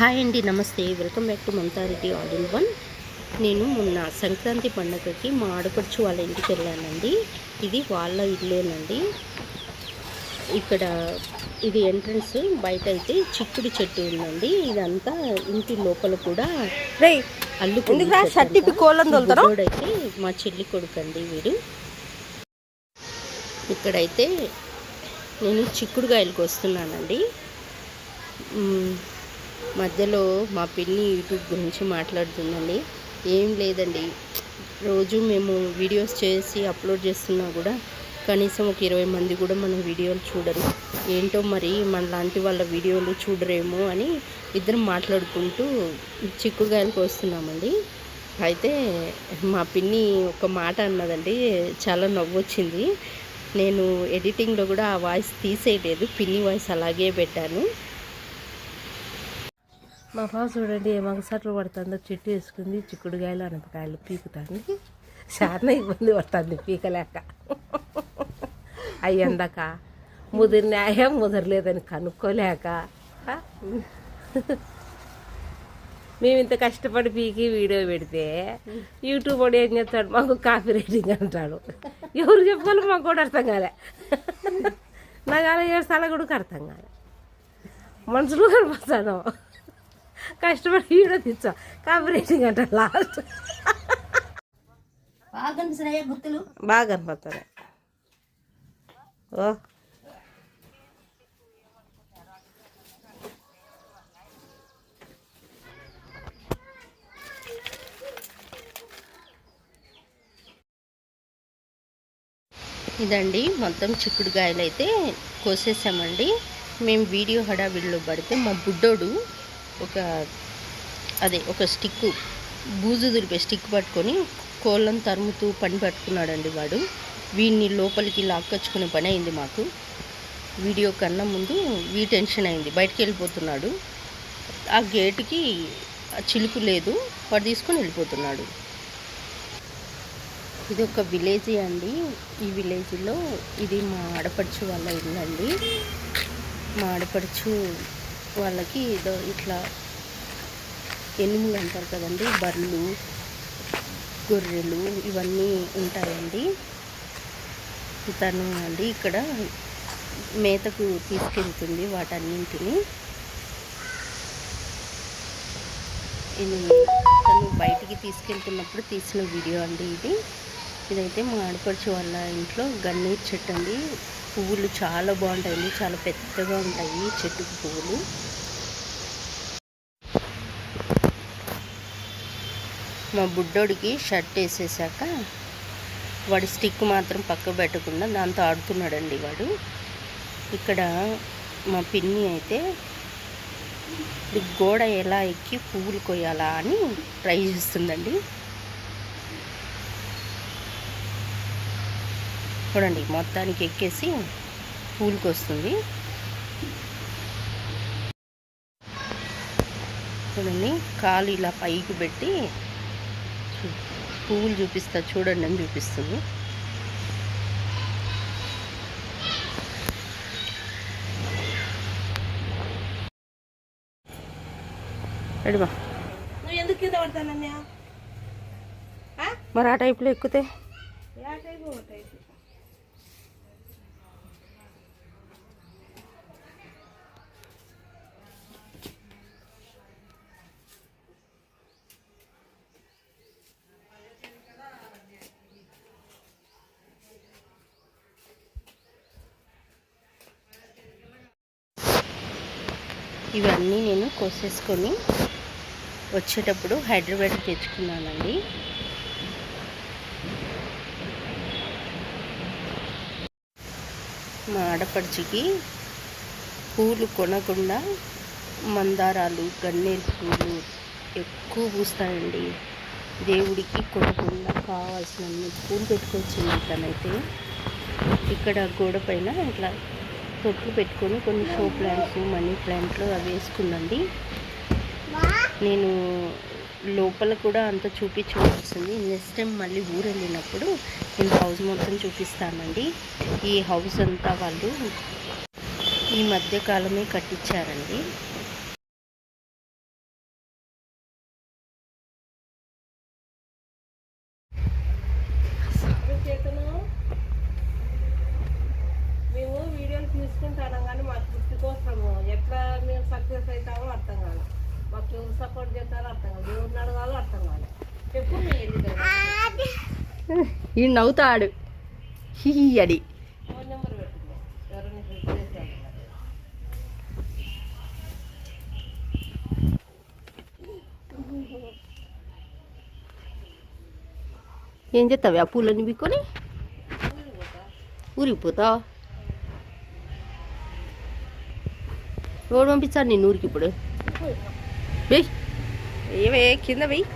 Hi అండి నమస్తే. Welcome back to Mamatha Reddy all in one. నేను మొన్న సంక్రాంతి పండగకి మా ఆడపడుచు వాళ్ళ ఇంటికి వెళ్ళానండి. ఇది వాళ్ళ ఇల్లేనండి. ఇక్కడ ఇది ఎంట్రన్స్ బయట అయితే చిక్కుడు చెట్టు ఉందండి. ఇదంతా ఇంటి లోపల కూడా బుడ్డోడైతే మా చెల్లి కొడుకు అండి వీడు. ఇక్కడైతే నేను చిక్కుడుగాయలకు వస్తున్నానండి. మధ్యలో మా పిన్ని యూట్యూబ్ గురించి మాట్లాడుతుందండి. ఏం లేదండి. రోజు మేము వీడియోస్ చేసి అప్లోడ్ చేస్తున్నా కూడా కనీసం ఒక ఇరవై మంది కూడా మన వీడియోలు చూడరు. ఏంటో మరి మన లాంటి వాళ్ళ వీడియోలు చూడరేమో అని ఇద్దరం మాట్లాడుకుంటూ చిక్కుడుగాయలకు వస్తున్నామండి. అయితే మా పిన్ని ఒక మాట అన్నదండి. చాలా నవ్వొచ్చింది. నేను ఎడిటింగ్లో కూడా ఆ వాయిస్ తీసేయలేదు. పిన్ని వాయిస్ అలాగే పెట్టాను. మా పాప చూడండి ఏ మగసట్లు పడుతుందో చెట్టు వేసుకుంది చిక్కుడుకాయలు అనపకాయలు పీకుతాంది. చాలా ఇబ్బంది పడుతుంది పీకలేక. అయ్యందాక ముదిరినాయా ముదరలేదని కనుక్కోలేక మేము ఇంత కష్టపడి పీకి వీడియో పెడితే యూట్యూబ్ వాడు ఏం చేస్తాడు? మాకు కాపీ రేటింగ్ అంటాడు. ఎవరు చెప్పుకోవాలి మాకు కూడా అర్థం కాలే. నాకు అలా ఏడు సార్లు కూడా అర్థం కాలే. మనుషులు కనిపిస్తాను కష్టపడి వీడియో తెచ్చా. కాపీ రేటింగ్ అంట లాస్ట్ బాగా కనిపిస్తున్నాయా గుర్తులు బాగా కనపడుతుంది ఓ. ఇదండి మొత్తం చిక్కుడుకాయలు అయితే కోసేసామండి. మేము వీడియో హడావిడిలో పడితే మా బుడ్డోడు ఒక అదే ఒక స్టిక్ బూజు దురిపే స్టిక్ పట్టుకొని కోళ్ళను తరుముతూ పని పట్టుకున్నాడండి వాడు. వీడిని లోపలికి లాక్కొచ్చుకునే పని అయింది మాకు. వీడియో కన్నా ముందు వీ టెన్షన్ అయింది. బయటికి వెళ్ళిపోతున్నాడు. ఆ గేటుకి చిలుకు లేదు. వాడు తీసుకొని వెళ్ళిపోతున్నాడు. ఇది ఒక విలేజ్ అండి. ఈ విలేజ్లో ఇది మా ఆడపడుచు వాళ్ళ ఇల్లు అండి. మా ఆడపడుచు వాళ్ళకి ఏదో ఇట్లా ఎనిమిది అంటారు కదండి బర్రెలు గొర్రెలు ఇవన్నీ ఉంటాయండి. తను అండి ఇక్కడ మేతకు తీసుకెళ్తుంది వాటన్నింటిని. ఇది తను బయటికి తీసుకెళ్తున్నప్పుడు తీసిన వీడియో అండి ఇది. ఇదైతే మా ఆడపడుచు వాళ్ళ ఇంట్లో గన్నేరు చెట్టు అండి. పువ్వులు చాలా బాగుంటాయి చాలా పెద్దగా ఉంటాయి చెట్టుకు పువ్వులు. మా బుడ్డోడికి షర్ట్ వేసేసాక వాడి స్టిక్ మాత్రం పక్క పెట్టకుండా దాంతో ఆడుతున్నాడండి వాడు. ఇక్కడ మా పిన్ని అయితే గోడ ఎలా ఎక్కి పువ్వులు కొయ్యాలా అని ట్రై చేస్తుందండి. చూడండి మొత్తానికి ఎక్కేసి పూలకు వస్తుంది చూడండి కాలు ఇలా పైకి పెట్టి పువ్వులు చూపిస్తా చూడండి అని చూపిస్తుంది. రెడీమా నువ్వు ఎందుకు కింద మరి ఆ టైప్లో ఎక్కితే? ఇవన్నీ నేను కోసేసుకొని వచ్చేటప్పుడు హైదరాబాద్ తెచ్చుకున్నానండి. మా ఆడపడుచుకి పూలు కొనకుండా మందారాలు గన్నేరు పూలు ఎక్కువ పూస్తాయండి. దేవుడికి కొనకుండా కావాల్సినన్ని పూలు పెట్టుకొచ్చింది తనైతే ఇక్కడ గోడ పైన ఇట్లా తొట్లు పెట్టుకొని కొన్ని షో ప్లాంట్స్ మనీ ప్లాంట్లు అవి వేసుకుందండి నేను లోపల కూడా అంత చూపించవలసింది నెక్స్ట్ టైం మళ్ళీ ఊరు వెళ్ళినప్పుడు నేను హౌస్ మొత్తం చూపిస్తానండి. ఈ హౌస్ అంతా వాళ్ళు ఈ మధ్యకాలమే కట్టించారండి. దేనికోసము ఎట్లా మేము సక్సెస్ అవుతామో అర్థం కాదు మాకు ఎవరు సపోర్ట్ చేస్తారో అర్థం కాదు ఎవరిని అడగాలో అర్థం కాదు చెప్పు ఈ నవ్వుతాడు. హీ అని. ఫోన్ నెంబర్ పెట్టింది ఎవరైనా ఏం చేస్తావు? ఆ పూలన్నీ బిక్కొని ఊరిపోతా రోడ్డు పంపించాను నేను ఊరికి ఇప్పుడు? వెయ్యి ఏవే కింద వెయ్యి